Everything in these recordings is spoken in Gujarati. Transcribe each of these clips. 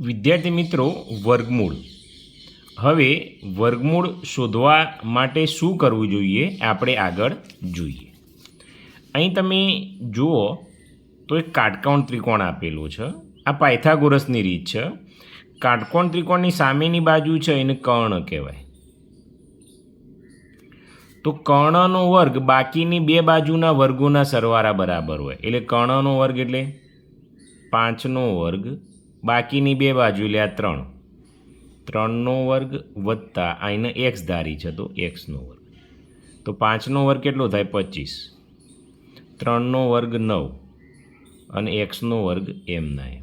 વિદ્યાર્થી મિત્રો, વર્ગમૂળ. હવે વર્ગમૂળ શોધવા માટે શું કરવું જોઈએ, આપણે આગળ જોઈએ. અહીં તમે જુઓ, તો એક કાટકોણ ત્રિકોણ આપેલો છે. આ પાયથાગોરસની રીત છે. કાટકોણ ત્રિકોણની સામેની બાજુ છે એને કર્ણ કહેવાય. તો કર્ણનો વર્ગ બાકીની બે બાજુના વર્ગોના સરવાળા બરાબર હોય. એટલે કર્ણનો વર્ગ એટલે પાંચનો વર્ગ બાકીની બે બાજુ એટલે આ ત્રણ. ત્રણનો વર્ગ વત્તા અહીંને એક્સ ધારી છે તો એક્સનો વર્ગ. તો પાંચનો વર્ગ કેટલો થાય? પચીસ. ત્રણનો વર્ગ નવ અને એક્સનો વર્ગ એમના એમ.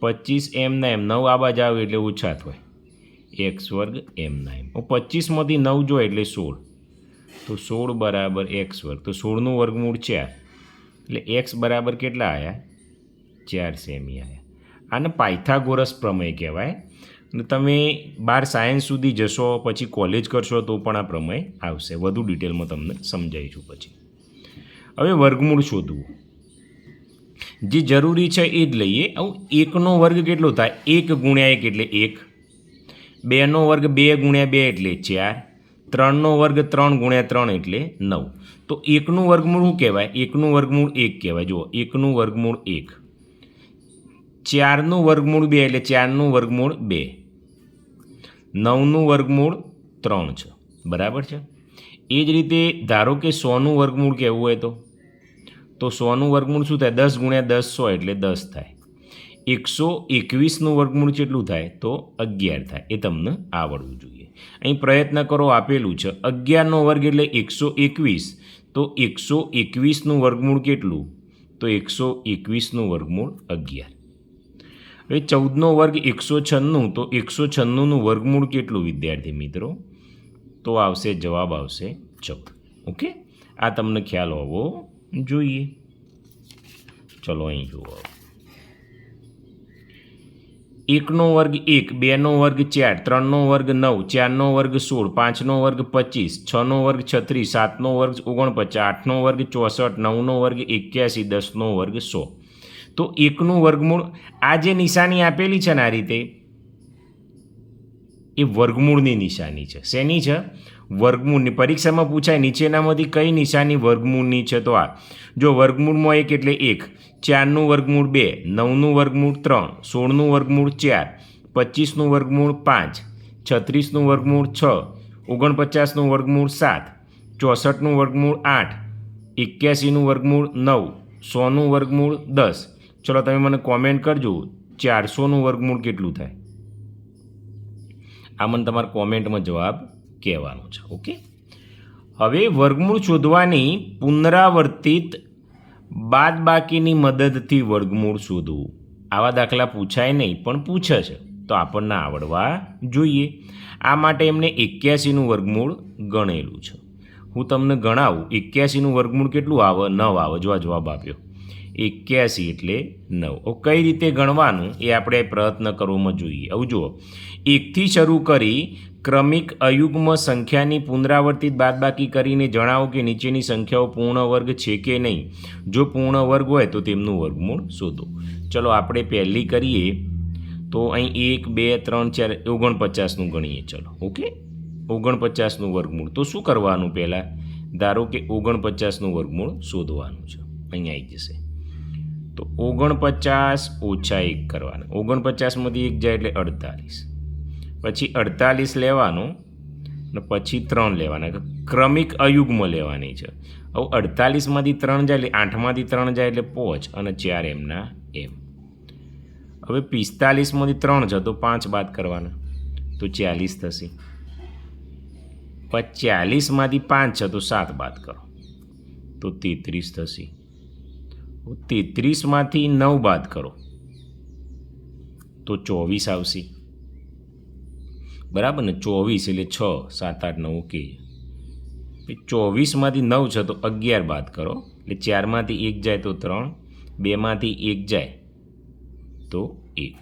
પચીસ એમના એમ. નવ આ બાજુ આવે એટલે ઓછા થાય. એક્સ વર્ગ એમના એમ. પચીસમાંથી નવ જોઈએ એટલે સોળ. તો સોળ બરાબર એક્સ વર્ગ. તો સોળનું વર્ગમૂળ ચાર. એટલે એક્સ બરાબર કેટલા આવ્યા ચાર સેમી આવ્યા આને પાયથાગોરસ પ્રમેય કહેવાય. અને તમે બાર સાયન્સ સુધી જશો, પછી કોલેજ કરશો, તો પણ આ પ્રમેય આવશે. વધુ ડિટેલમાં તમને સમજાવીશું પછી. હવે વર્ગમૂળ શોધવું. જે જરૂરી છે એ જ લઈએ. આવું એકનો વર્ગ કેટલો થાય? એક ગુણ્યા એક એટલે એક. બેનો વર્ગ બે ગુણ્યા બે એટલે ચાર. ત્રણનો વર્ગ ત્રણ ગુણ્યા ત્રણ એટલે નવ. તો એકનું વર્ગમૂળ શું કહેવાય? એકનું વર્ગમૂળ એક કહેવાય. જુઓ, એકનું વર્ગમૂળ એક. ચારનું વર્ગમૂળ બે એટલે ચારનું વર્ગમૂળ બે. નવનું વર્ગમૂળ ત્રણ છે. બરાબર છે? એ જ રીતે ધારો કે સોનું વર્ગમૂળ કહેવું હોય તો? તો સોનું વર્ગમૂળ શું થાય? દસ ગુણ્યા દસ સો એટલે દસ થાય. એકસો એકવીસનું વર્ગમૂળ કેટલું થાય? તો અગિયાર થાય. એ તમને આવડવું જોઈએ. અહીં પ્રયત્ન કરો આપેલું છે. અગિયારનો વર્ગ એટલે એકસો એકવીસ. તો એકસો એકવીસનું વર્ગમૂળ કેટલું? તો એકસો એકવીસનું વર્ગમૂળ અગિયાર. હવે ચૌદનો વર્ગ એકસો છન્નું. તો એકસો છન્નુંનું વર્ગમૂળ કેટલું, વિદ્યાર્થી મિત્રો? તો આવશે, જવાબ આવશે ચૌદ. ઓકે? આ તમને ખ્યાલ હોવો જોઈએ. ચલો, અહીં જુઓ. એકનો વર્ગ એક, બેનો વર્ગ ચાર, ત્રણનો વર્ગ નવ, ચારનો વર્ગ સોળ, પાંચનો વર્ગ પચીસ, છનો વર્ગ છત્રીસ, સાતનો વર્ગ ઓગણપચાસ, આઠનો વર્ગ ચોસઠ, નવનો વર્ગ એક્યાસી, દસનો વર્ગ સો. તો એકનું વર્ગમૂળ આ જે નિશાની આપેલી છે ને આ રીતે, એ વર્ગમૂળની નિશાની છે. શેની છે? વર્ગમૂળની. પરીક્ષામાં પૂછાય નીચેનામાંથી કઈ નિશાની વર્ગમૂળની છે તો આ. જો વર્ગમૂળમાં એક એટલે એક, ચારનું વર્ગમૂળ બે, નવનું વર્ગમૂળ ત્રણ, સોળનું વર્ગમૂળ ચાર, પચીસનું વર્ગમૂળ પાંચ, છત્રીસનું વર્ગમૂળ છ, ઓગણપચાસનું વર્ગમૂળ સાત, ચોસઠનું વર્ગમૂળ આઠ, એક્યાસીનું વર્ગમૂળ નવ, સોનું વર્ગમૂળ દસ ચલો તમે મને કોમેન્ટ કરજો, ચારસોનું વર્ગમૂળ કેટલું થાય? આ મને તમારા કોમેન્ટમાં જવાબ કહેવાનો છે ઓકે હવે વર્ગમૂળ શોધવાની પુનરાવર્તિત બાદબાકીની મદદથી વર્ગમૂળ શોધવું. આવા દાખલા પૂછાય નહીં, પણ પૂછે છે. તો આપણને આવડવા જોઈએ. આ માટે એમને એક્યાસીનું વર્ગમૂળ ગણેલું છે. હું તમને ગણાવું, એક્યાસીનું વર્ગમૂળ કેટલું આવે? નવ આવે. જો આ જવાબ આપ્યો. એક્યાસી એટલે નવ. કઈ રીતે ગણવાનું એ આપણે પ્રયત્ન કરવામાં જોઈએ? આવું જુઓ. એકથી શરૂ કરી ક્રમિક અયુગ્મ સંખ્યાની પુનરાવર્તિત બાદબાકી કરીને જણાવો કે નીચેની સંખ્યાઓ પૂર્ણ વર્ગ છે કે નહીં. જો પૂર્ણ વર્ગ હોય તો તેમનું વર્ગમૂળ શોધો. ચલો આપણે પહેલી કરીએ. તો અહીં એક, બે, ત્રણ, ચાર, ઓગણપચાસનું ગણીએ ચલો. ઓકે? ઓગણપચાસનું વર્ગમૂળ. તો શું કરવાનું પહેલાં? ધારો કે ઓગણપચાસનું વર્ગમૂળ શોધવાનું છે. અહીં આવી જશે. તો ઓગણપચાસ ઓછા એક કરવાના. ઓગણપચાસમાંથી એક જાય એટલે અડતાલીસ. પછી અડતાલીસ લેવાનું ને પછી ત્રણ લેવાના. ક્રમિક અયુગ્મ લેવાની છે. હવે અડતાલીસમાંથી ત્રણ જાય એટલે આઠમાંથી ત્રણ જાય એટલે પોચ અને ચાર એમના એમ. હવે પિસ્તાલીસમાંથી ત્રણ છે તો પાંચ બાદ કરવાના. તો ચાલીસ થશે. ચાલીસમાંથી પાંચ છે તો સાત બાદ કરો. તો તેત્રીસ થશે. તેત્રીસમાંથી નવ બાદ કરો. તો ચોવીસ આવશે. બરાબર ને? ચોવીસ એટલે છ, સાત, આઠ, નવ, ઓકે. ચોવીસમાંથી નવ છે તો અગિયાર બાદ કરો. એટલે ચારમાંથી એક જાય તો ત્રણ, બેમાંથી એક જાય તો એક.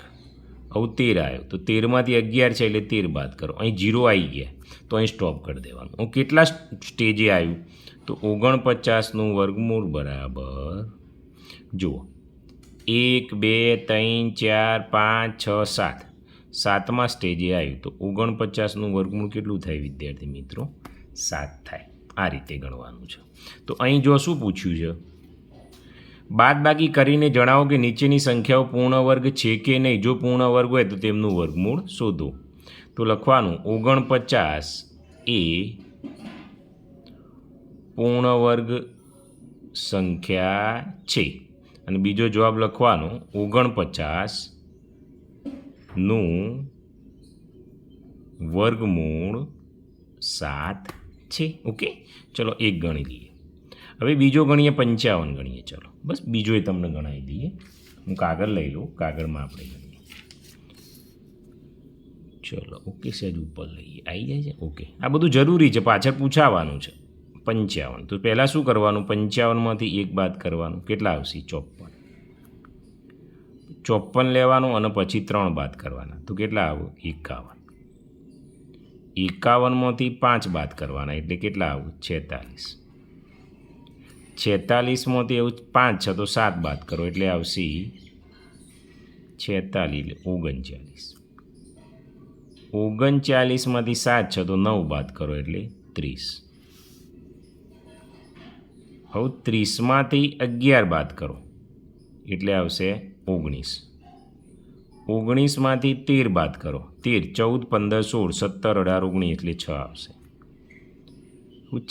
હવે તેર આવ્યો. તો તેરમાંથી અગિયાર છે એટલે તેર બાદ કરો. અહીં જીરો આવી ગયા. તો અહીં સ્ટોપ કરી દેવાનું. હું કેટલા સ્ટેજે આવ્યું? તો ઓગણપચાસનું વર્ગમૂળ બરાબર જુઓ. એક, બે, ત્રણ, ચાર, પાંચ, છ, સાત. સાતમા સ્ટેજે આવ્યું. તો ઓગણપચાસનું વર્ગમૂળ કેટલું થાય વિદ્યાર્થી મિત્રો? સાત થાય. આ રીતે ગણવાનું છે. તો અહીં જો શું પૂછ્યું છે? બાદ બાકી કરીને જણાવો કે નીચેની સંખ્યાઓ પૂર્ણ વર્ગ છે કે નહીં? જો પૂર્ણ વર્ગ હોય તો તેમનું વર્ગમૂળ શોધો. તો લખવાનું, ઓગણપચાસ એ પૂર્ણ વર્ગ સંખ્યા છે. અને બીજો જવાબ લખવાનો ઓગણપચાસનું વર્ગમૂળ સાત છે. ઓકે? ચલો એક ગણી લઈએ. હવે બીજો ગણીએ પંચાવન ગણીએ. ચલો. બસ બીજો એ તમને ગણાવી દઈએ. હું કાગળ લઈ લઉં. કાગળમાં આપણે ગણીએ. ચલો. ઓકે સહેજ ઉપર લઈએ. આવી જાય છે? ઓકે. આ બધું જરૂરી છે. પાછળ પૂછાવાનું છે. પંચાવન. તો પહેલાં શું કરવાનું? પંચાવનમાંથી એક બાદ કરવાનું. કેટલા આવશે? ચોપન ચોપન લેવાનું અને પછી ત્રણ બાદ કરવાના. તો કેટલા આવું? એકાવન. એકાવનમાંથી પાંચ બાદ કરવાના. એટલે કેટલા આવું? છેતાલીસ. છેતાલીસમાંથી એવું પાંચ છે, તો સાત બાદ કરો. એટલે આવશે છેતાલીસ, ઓગણચાલીસ. ઓગણચાલીસમાંથી સાત છે, તો નવ બાદ કરો. એટલે ત્રીસ. હવે ત્રીસમાંથી અગિયાર બાદ કરો. એટલે આવશે ઓગણીસ. ઓગણીસમાંથી તેર બાદ કરો. તેર, ચૌદ, પંદર, સોળ, સત્તર, અઢાર, ઓગણીસ, એટલે છ આવશે.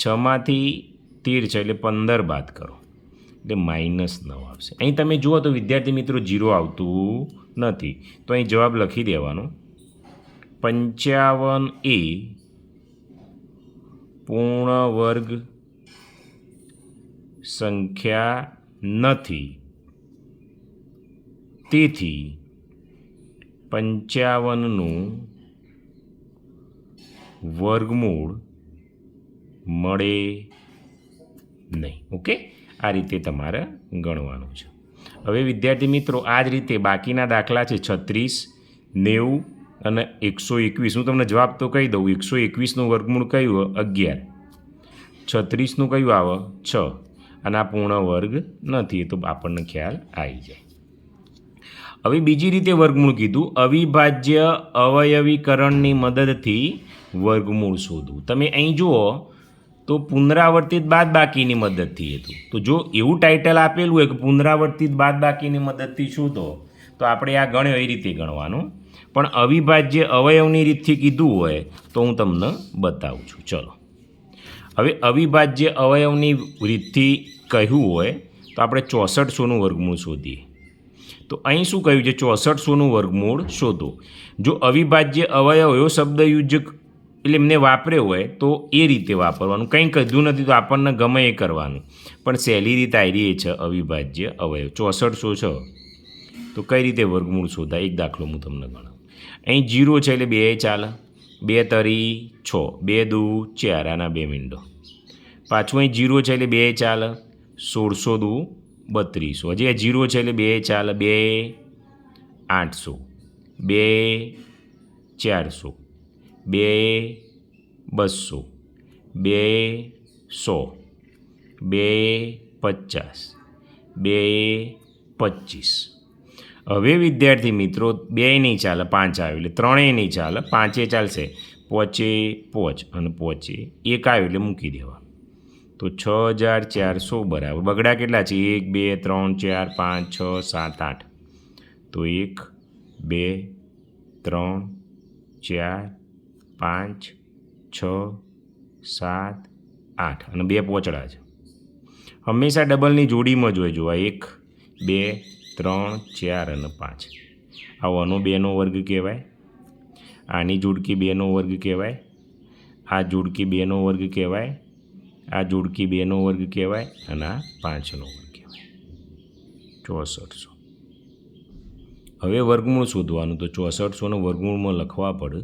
છમાંથી તેર છે એટલે પંદર બાદ કરો. એટલે માઇનસ નવ આવશે. અહીં તમે જુઓ તો વિદ્યાર્થી મિત્રો જીરો આવતું નથી. તો અહીં જવાબ લખી દેવાનો. પંચાવન એ પૂર્ણ વર્ગ સંખ્યા નથી. તેથી પંચાવનનું વર્ગમૂળ મળે નહીં. ઓકે? આ રીતે તમારે ગણવાનું છે. હવે વિદ્યાર્થી મિત્રો, આ જ રીતે બાકીના દાખલા છે છત્રીસ, નેવું અને એકસો એકવીસ. હું તમને જવાબ તો કહી દઉં, એકસો એકવીસનું વર્ગમૂળ કયું? અગિયાર. છત્રીસનું કયું આવે? છ. અને આ પૂર્ણ વર્ગ નથી. તો આપણને ખ્યાલ આવી જાય. હવે બીજી રીતે વર્ગમૂળ કીધું. અવિભાજ્ય અવયવીકરણની મદદથી વર્ગમૂળ શોધવું. તમે અહીં જુઓ, તો પુનરાવર્તિત બાદબાકીની મદદથી હતું. તો જો એવું ટાઇટલ આપેલું હોય કે પુનરાવર્તિત બાદબાકીની મદદથી શોધો, તો આપણે આ ગણ્યો, એ રીતે ગણવાનું. પણ અવિભાજ્ય અવયવની રીતથી કીધું હોય, તો હું તમને બતાવું છું. ચલો. હવે અવિભાજ્ય અવયવની રીતથી કહ્યું હોય તો આપણે ચોસઠસોનું વર્ગમૂળ શોધીએ. તો અહીં શું કહ્યું છે? ચોસઠસોનું વર્ગમૂળ શોધો. જો અવિભાજ્ય અવયવ એવો શબ્દ યુજ એટલે એમને વાપર્યો હોય તો એ રીતે વાપરવાનું. કંઈ કીધું નથી તો આપણને ગમે એ કરવાનું. પણ સહેલી રીતે આવી એ છે અવિભાજ્ય અવયવ. ચોસઠસો છ. તો કઈ રીતે વર્ગમૂળ શોધાય? એક દાખલો હું તમને ગણાવું. અહીં જીરો છે એટલે બે ચાલે. બે તરી છ. બે દુ ચાર. આના બે મિંડો. પાછું અહીં જીરો છે એટલે બે ચાલે. સોળસો દુ બત્રીસો. હજી આ જીરો છે એટલે બે ચાલે બે આઠસો. બે ચારસો. બે બસો. બે સો. બે પચાસ. બે પચીસ. હવે વિદ્યાર્થી મિત્રો, બે નહીં ચાલે, પાંચ આવે એટલે ત્રણેય નહીં ચાલે, પાંચે ચાલશે. પોચે પોચ અને પોચે એક આવ્યું એટલે મૂકી દેવાનું. તો છ હજાર ચારસો બરાબર. બગડા કેટલા છે? એક, બે, ત્રણ, ચાર, પાંચ, છ, સાત, આઠ. તો એક, બે, ત્રણ, ચાર, પાંચ, છ, સાત, આઠ. અને બે પોચડા છે. હંમેશા ડબલની જોડીમાં જ હોય. જોવા એક, બે, ત્રણ, ચાર અને પાંચ. આવો બેનો વર્ગ કહેવાય. આની જોડકી બેનો વર્ગ કહેવાય. આ જોડકી બેનો વર્ગ કહેવાય. આ જોડકી બેનો વર્ગ કહેવાય અને આ પાંચનો વર્ગ કહેવાય. ચોસઠસો. હવે વર્ગમૂળ શોધવાનું તો ચોસઠસોનું વર્ગમૂળમાં લખવા પડે.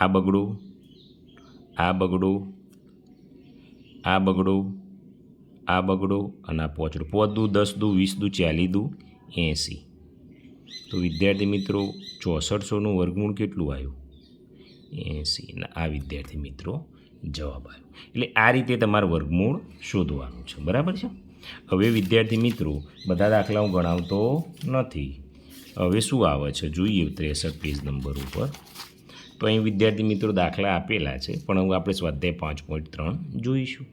આ બગડું આ બગડું આ બગડું, આ બગડો અને આ પોચડું. પોચ દુ, દસ દુ, વીસ દુ ચાલી દુ, એંસી. તો વિદ્યાર્થી મિત્રો, ચોસઠસોનું વર્ગમૂળ કેટલું આવ્યું? એંસી. આ વિદ્યાર્થી મિત્રો જવાબ આવ્યો એટલે આ રીતે તમારે વર્ગમૂળ શોધવાનું છે. બરાબર છે? હવે વિદ્યાર્થી મિત્રો, બધા દાખલા હું ગણાવતો નથી. હવે શું આવે છે? જોઈએ ત્રેસઠ પેજ નંબર ઉપર. તો અહીં વિદ્યાર્થી મિત્રો દાખલા આપેલા છે, પણ હવે આપણે સ્વાધ્યાય પાંચ પોઈન્ટ ત્રણ જોઈશું.